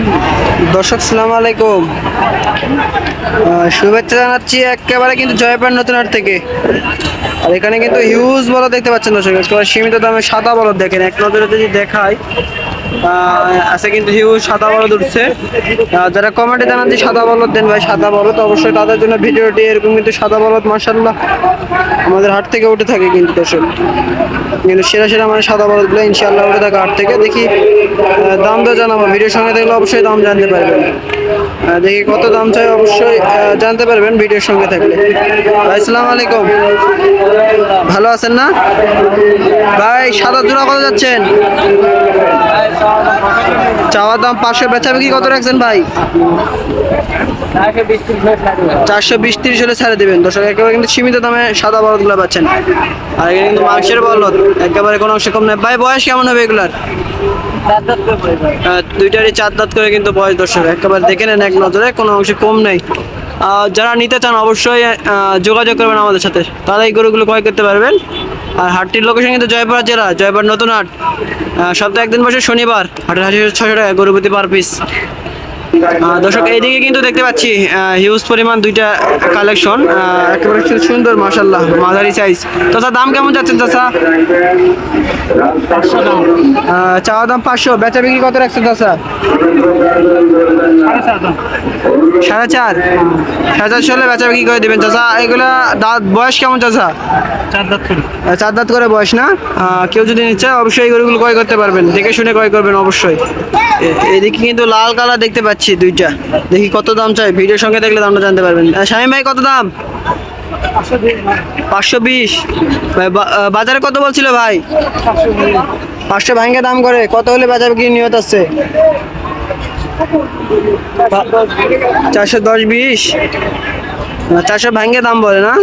Oh! দর্শক, সালাম আলাইকুম। শুভেচ্ছা জানাচ্ছি একেবারে কিন্তু জয়পান নতুন হাট থেকে। আর এখানে কিন্তু হিউজ বলদ দেখতে পাচ্ছেন দর্শক সীমিত দামে সাদা বলদ দেখেন, এক নজরে যদি দেখায় আছে কিন্তু হিউজ সাদা বলদ উঠছে। যারা কমেন্টে জানান যে সাদা বলদ দেন ভাই, সাদা বলদ, অবশ্যই তাদের জন্য ভিডিওটি এরকম কিন্তু সাদা বলদ মার্শাল্লাহ আমাদের হাট থেকে উঠে থাকে কিন্তু দর্শক। কিন্তু সেরা সেরা মানে সাদা বলদগুলো ইনশাল্লাহ উঠে থাকে হাট থেকে। দেখি দাম তো জানাব, ভিডিওর সঙ্গে থাকলে অবশ্যই দাম জানতে পারবেন। দেখি কত দাম চাই অবশ্যই জানতে পারবেন ভিডিওর সঙ্গে থাকলে। ভাই, আসসালামু আলাইকুম। ভালো আছেন না? ভাই, সাদা জোড়া কত যাচ্ছেন? চাওয়ার দাম পাঁচশো বেচা বিক্রি কত রাখছেন ভাই? চারশো বিশ তিরিশ হলে ছাড়ে দেবেন। দর্শক, একেবারে কিন্তু সীমিত দামে সাদা বলদগুলো পাচ্ছেন। আর এখানে কিন্তু মাংসের বলদ একেবারে কোনো অংশ কম নেই ভাই, বয়স কেমন হবে এগুলার? দুইটারই চার দাঁত করে কিন্তু বয়স দর্শক, একেবারে দেখে নেন এক নজরে, কোনো অংশে কম নেই। যারা নিতে চান অবশ্যই যোগাযোগ করবেন আমাদের সাথে। তারা এই গরুগুলো ক্রয় করতে পারবেন। আর হাটটির লোকেশন কিন্তু জয়পুরা জেলা জয়পুর নতুন হাট। সপ্তাহে একদিন বসে শনিবার, হাটের হাসি ছশো টাকা গরু প্রতি পার পিস দর্শক এইদিকে কিন্তু দেখতে পাচ্ছি হিউজ পরিমাণ দুইটা কালেকশন একেবারে সুন্দর মাসাল্লাহ মাঝারি সাইজ চাচা দাম কেমন যাচ্ছে চাচা? আহ, চাওয়া দাম পাঁচশো বেচা বিক্রি কত রাখছেন চাচা? সাড়ে চার। সাড়ে চারশো হলে বেচা বিক্রি করে দেবেন। চাচা এগুলা দাঁত বয়স কেমন চাচা? আহ, চার দাঁত করে বয়স না? কেউ যদি নিচ্ছে অবশ্যই এই গরুগুলো ক্রয় করতে পারবেন। দেখে শুনে ক্রয় করবেন অবশ্যই। এদিকে কিন্তু লাল কালার দেখতে পাচ্ছি দুইটা। দেখি কত দাম চাই। ভিডিওর সঙ্গে দেখলে দামটা জানতে পারবেন। শামীম ভাই কত দাম? পাঁচশো বিশ। বাজারে কত বলছিল ভাই? পাঁচশো ভাঙ্গে দাম করে। কত হলে বাজার বিক্রি নিয়ত আছে? চারশো দশ বিশ? চারশো ভাঙ্গে দাম বলে না?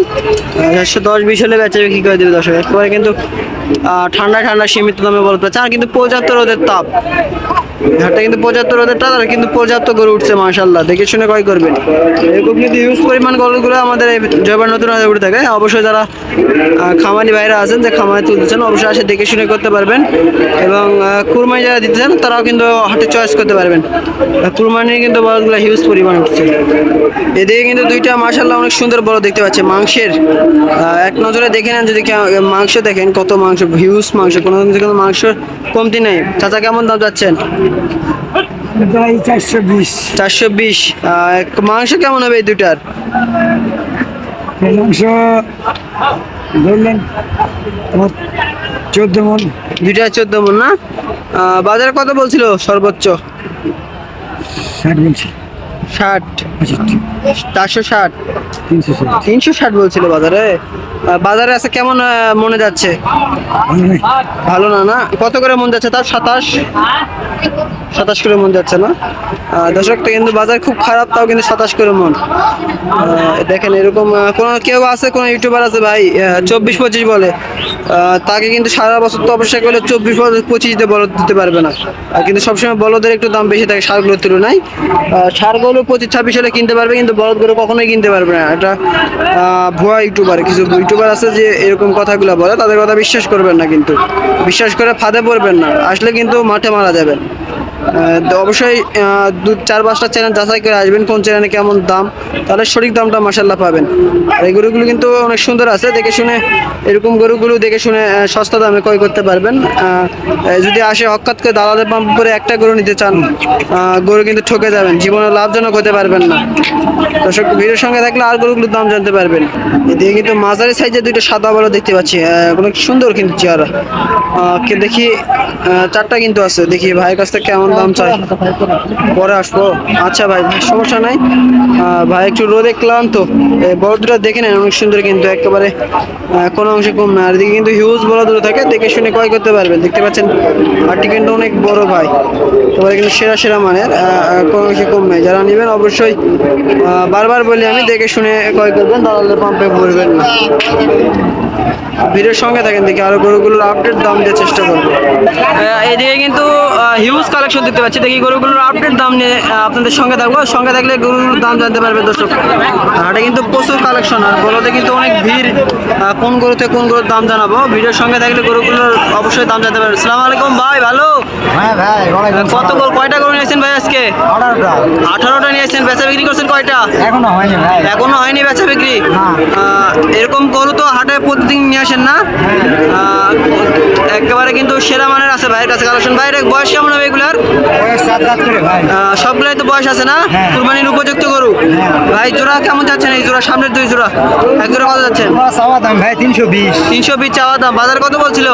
চারশো দশ বিশ হলে বেচা বিক্রি করে দেবে দর্শক। একেবারে কিন্তু ঠান্ডা ঠান্ডা সীমিত দামে বলতে চান কিন্তু পঁচাত্তর ওদের তাপ। হাটটা কিন্তু পর্যাপ্ত রোদের তাপ কিন্তু পর্যাপ্ত গরু উঠছে মাশাল্লাহ দেখে শুনে ক্রয় করবেন। এরকম কিন্তু ইউজ পরিমাণ গরুগুলো আমাদের এই জয়বার নতুন হাটে উঠে থাকে। অবশ্যই যারা খামারি ভাইরা আছেন, যে খামারে তুলতে চান, অবশ্যই আসে, দেখে শুনে করতে পারবেন। এবং কুরবানি যারা দিতে চান, তারাও কিন্তু হাটে চয়েস করতে পারবেন। কুরবানির কিন্তু বলদগুলো হিউজ পরিমাণ উঠছে। এদিকে কিন্তু দুইটা মাশাল্লাহ অনেক সুন্দর বড় দেখতে পাচ্ছি। মাংসের এক নজরে দেখে নেন যদি মাংস দেখেন, কত মাংস হিউজ মাংস কোনো কিন্তু মাংস কমতি নেই। চাচা, কেমন দাম যাচ্ছেন চারশো বিশ। মাংস কেমন হবে এই দুটার মাংস ধরলেন চোদ্দ মন। দুইটা চোদ্দ মন না? বাজারে কত বলছিল সর্বোচ্চ? ষাট বলছি। ষাট। চারশো ষাট। তিনশো ষাট। তিনশো ষাট বলছিল বাজারে? বাজারে আছে কেমন মনে যাচ্ছে? ভালো না না? কত করে মন যাচ্ছে তার সাতাশ? সাতাশ করে মন যাচ্ছে না? দর্শক, তো কিন্তু বাজার খুব খারাপ, তাও কিন্তু সাতাশ করে মন। দেখেন এরকম কোনো কেউ আছে, কোনো ইউটিউবার আছে ভাই? চব্বিশ পঁচিশ বলে। তাকে কিন্তু সারা বছর তো অবশ্যই করলে চব্বিশ পঁচিশ দিয়ে বলদ দিতে পারবে না। আর কিন্তু সবসময় বলদের একটু দাম বেশি থাকে সারগুলোর তুলনায়। সারগুলো পঁচিশ, ছাব্বিশ হলে কিনতে পারবে, কিন্তু বলদগুলো কখনোই কিনতে পারবে না। এটা ভুয়া ইউটিউবার, কিছু ইউটিউবার আছে যে এরকম কথাগুলো বলে, তাদের কথা বিশ্বাস করবেন না কিন্তু। বিশ্বাস করে ফাঁদে পড়বেন না। আসলে কিন্তু মাঠে মারা যাবেন। তো অবশ্যই দু চার পাঁচটা চ্যানেল যাচাই করে আসবেন কোন চ্যানেলে কেমন দাম। তাহলে সঠিক দামটা মাসাল্লাহ পাবেন। আর এই গরুগুলো কিন্তু অনেক সুন্দর আছে, দেখে শুনে এরকম গরুগুলো দেখে শুনে সস্তা দামে ক্রয় করতে পারবেন। যদি আসে হকাত করে দালালের পাম্প করে একটা গরু নিতে চান গরু কিন্তু ঠকে যাবেন, জীবনে লাভজনক হতে পারবেন না। দর্শক, ভিডিওর সঙ্গে থাকলে আর গরুগুলোর দাম জানতে পারবেন। এদিকে কিন্তু মাঝারি সাইজের দুইটা সাদা বড় দেখতে পাচ্ছি অনেক সুন্দর কিন্তু চেহারা। দেখি চারটা কিন্তু আছে, দেখি ভাইয়ের কাছ থেকে কেমন দাম চাই। পরে আসব। আচ্ছা ভাই, সমস্যা নাই। ভাই, একটু রোদে ক্লান্ত। বড় দুটো দেখে নেন, অনেক সুন্দর কিন্তু একেবারে কোনো অংশে কম না। আর এদিকে কিন্তু হিউজ বড় দুটো থাকে, দেখে শুনে ক্রয় করতে পারবেন। দেখতে পাচ্ছেন আরটি কিন্তু অনেক বড় ভাই। তোমার কিন্তু সেরা সেরা মানের কোনো অংশে কম নেই। যারা নেবেন অবশ্যই বারবার বলি আমি, দেখে শুনে ক্রয় করবেন, দালালের পাম্পে ভরবেন না। ভিডিওর সঙ্গে থাকেন দেখি আরও গরুগুলোর আপডেট দাম দেওয়ার চেষ্টা করব। এদিকে কিন্তু হিউজ কালেকশন দেখতে পাচ্ছি। দেখি গরুগুলোর আপডেট দাম নিয়ে আপনাদের সঙ্গে থাকব। সঙ্গে থাকলে গরুর দাম জানতে পারবে দর্শক। হাটে কিন্তু প্রচুর কালেকশন আর বলতে কিন্তু অনেক ভিড়। কোন গরুতে কোন গরুর দাম জানাব। ভিডিওর সঙ্গে থাকলে গরুগুলোর অবশ্যই দাম জানতে পারবে। সালাম আলাইকুম ভাই ভালো? হ্যাঁ কত গরু কয়টা গরু নিয়েছেন ভাই আজকে? আঠারোটা। নিয়েছেন বেচা বিক্রি করছেন কয়টা? এখনও হয়নি এখনও হয়নি বেচা বিক্রি? আহ, এরকম গরু তো হাটে প্রতিদিন নিয়ে আসেন না। একেবারে কিন্তু সেরা মানের আছে ভাইয়ের কাছে কালেকশন। ভাইয়ের বয়স কেমন হবে এগুলার? সবগুলাই তো বয়স আছে না? হ্যাঁ। কুরবানির উপযুক্ত গরু। ভাই জোড়া কেমন যাচ্ছেন এই জোড়া? সামনের দুই জোড়া। এক জোড়া কত যাচ্ছেন চাওয়া দাম ভাই তিনশো বিশ। তিনশো বিশ চাওয়া দাম। বাজার কত বলছিল?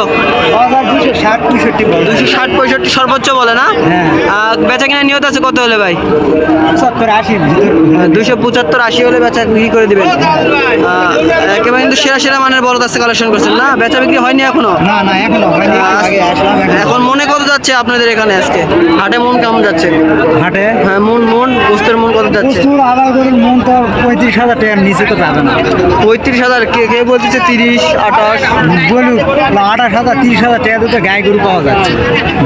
দুশো ষাট পঁয়ষট্টি দুশো ষাট পঁয়ষট্টি সর্বোচ্চ বলে না? হ্যাঁ। বেচা কিনা নিয়ত আছে কত হলে ভাই? আশি দুইশো পঁচাত্তর আশি হলে বেচা বিক্রি করে দিবেন। একেবারে কিন্তু সেরা সেরা মানের বড় কাছে কালেকশন করছেন না? বেচা বিক্রি হয়নি এখনও? না না এখনও এখন মনে কত যাচ্ছে আপনাদের এখানে আজকে? হাটে মন কেমন যাচ্ছে? হাটে? হ্যাঁ মন মন গোস্তের মন কত যাচ্ছে? মন তো পঁয়ত্রিশ হাজার টাকার নিচে তো পাবে না। পঁয়ত্রিশ হাজার কে কে বলতেছে তিরিশ আঠাশ? বলুক আঠাশ হাজার তিরিশ হাজার টাকা তো গায়ে গরু পাওয়া যাচ্ছে।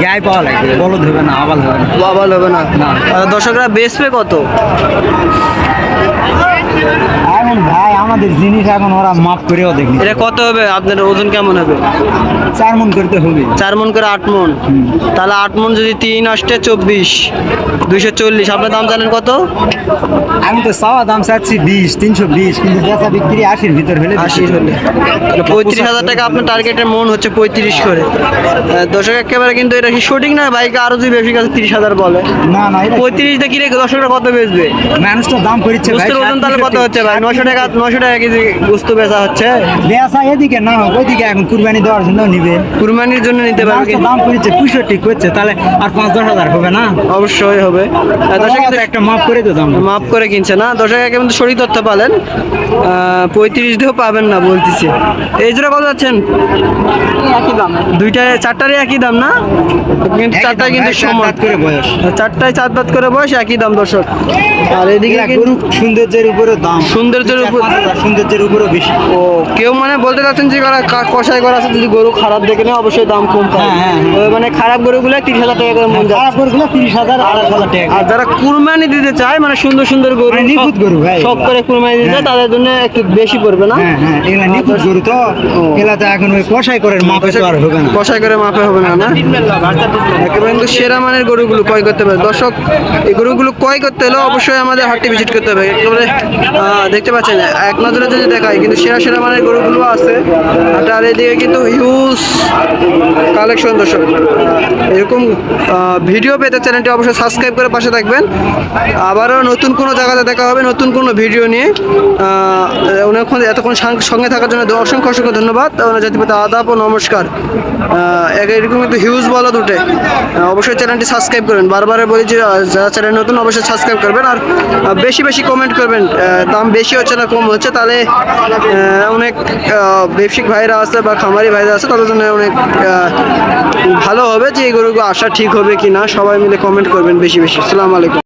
গায়ে পাওয়া লাগবে বলদ হবে না আবাল হবে না। বাবাল হবে না। দর্শকরা বেচবে কত? ভাই আমাদের জিনিস এখন ওরা মাফ করেও দেখনি এটা কত হবে? আপনার ওজন কেমন হবে? চার মন করতে হবে। চার মন করে আট মন। তাহলে আট মন যদি তিন অষ্টে চব্বিশ দুইশো চল্লিশ আপনার দাম জানেন কত? আমি তো চাওয়া দাম চাচ্ছি বিশ তিনশো বিশ কিন্তু বেচা বিক্রি আশির ভিতর হলে আশি হলে। পঁয়ত্রিশ হাজার টাকা আপনার টার্গেটের মন হচ্ছে পঁয়ত্রিশ করে। দর্শক একেবারে কিন্তু এটা কি সঠিক না? বাইকে আরও যদি বেশি কাছে তিরিশ হাজার বলে। না না পঁয়ত্রিশ দেখি রে দর্শকরা কত বেচবে? মানুষ তো দাম করিচ্ছে ওজন তাহলে কত হচ্ছে ভাই? নশো টাকা নশো টাকা কেজি গোস্ত বেচা হচ্ছে। বেচা এদিকে না ওইদিকে এখন কুরবানি দেওয়ার জন্য নিবে। কুরবানির জন্য নিতে পারবে দাম পঁয়ষট্টি করছে তাহলে আর পাঁচ দশ হাজার হবে না? অবশ্যই হবে। দর্শক কিন্তু একটা করে তো দাম মাফ করে কিনছে না। দর্শক কিন্তু সঠিক তথ্য পালেন। পঁয়ত্রিশ দিয়েও পাবেন না বলতেছি। এই জোড়া কত যাচ্ছেন? একই দাম। দুইটা চারটারই একই দাম না? কিন্তু চারটায় কিন্তু সমান। করে বয়স। চারটায় চার দাঁত করে বয়স একই দাম দর্শক। আর এদিকে গরু সৌন্দর্যের উপরে দাম। সৌন্দর্যের উপর- সৌন্দর্যের উপরেও বেশি। ও কেউ মানে বলতে চাচ্ছেন যে কারা কষাই করা আছে যদি গরু খারাপ দেখে নেয় অবশ্যই দাম কম হ্যাঁ, হ্যাঁ, ওই মানে খারাপ গরুগুলো তিরিশ হাজার টাকা করে মন খারাপ গরুগুলো তিরিশ হাজার আড়াই হাজার টাকা আর যারা কুরবানি দিতে চায় মানে সুন্দর সুন্দর গরু মানে নিখুঁত গরু, সব করে কুরবানি দিতে চায় হ্যাঁ। তাদের জন্য একটু বেশি পড়বে না? হ্যাঁ হ্যাঁ এগুলা নিখুঁত গরু তো এগুলা তো এখন ওই কষাই করে মাপে তো আর হবে না। কষাই করে মাপে হবে না না? একেবারে কিন্তু সেরা মানের গরুগুলো ক্রয় করতে হবে দর্শক এই গরুগুলো ক্রয় করতে হলে অবশ্যই আমাদের হাটটি ভিজিট করতে হবে। একেবারে দেখতে পাচ্ছেন, এক নজরে যদি দেখায়, কিন্তু সেরা সেরা মানের গরুগুলো আছে। আর এদিকে কিন্তু হিউজ কালেকশন দর্শক। এরকম ভিডিও পেতে চ্যানেলটি অবশ্যই সাবস্ক্রাইব করে পাশে থাকবেন। আবারও নতুন কোনো জায়গাতে দেখা হবে, নতুন কোনো ভিডিও নিয়ে। অনেকক্ষণ এতক্ষণ সঙ্গে থাকার জন্য অসংখ্য অসংখ্য ধন্যবাদ। ওনার জাতিপতি আদাব ও নমস্কার। এরকম কিন্তু হিউজ বলা দুটে অবশ্যই চ্যানেলটি সাবস্ক্রাইব করবেন। বারবার বলি যে যারা চ্যানেল নতুন, অবশ্যই সাবস্ক্রাইব করবেন। আর বেশি বেশি কমেন্ট করবেন। দাম বেশি হচ্ছে না কম হচ্ছে, তাহলে অনেক বেসিক ভাইরা আছে বা খামারি ভাইরা আছে, তাদের জন্য অনেক ভালো হবে যে এই গরুগুলো আসা ঠিক হবে কি না সবাই মিলে কমেন্ট করবেন বেশি বেশি। সালাম আলাইকুম।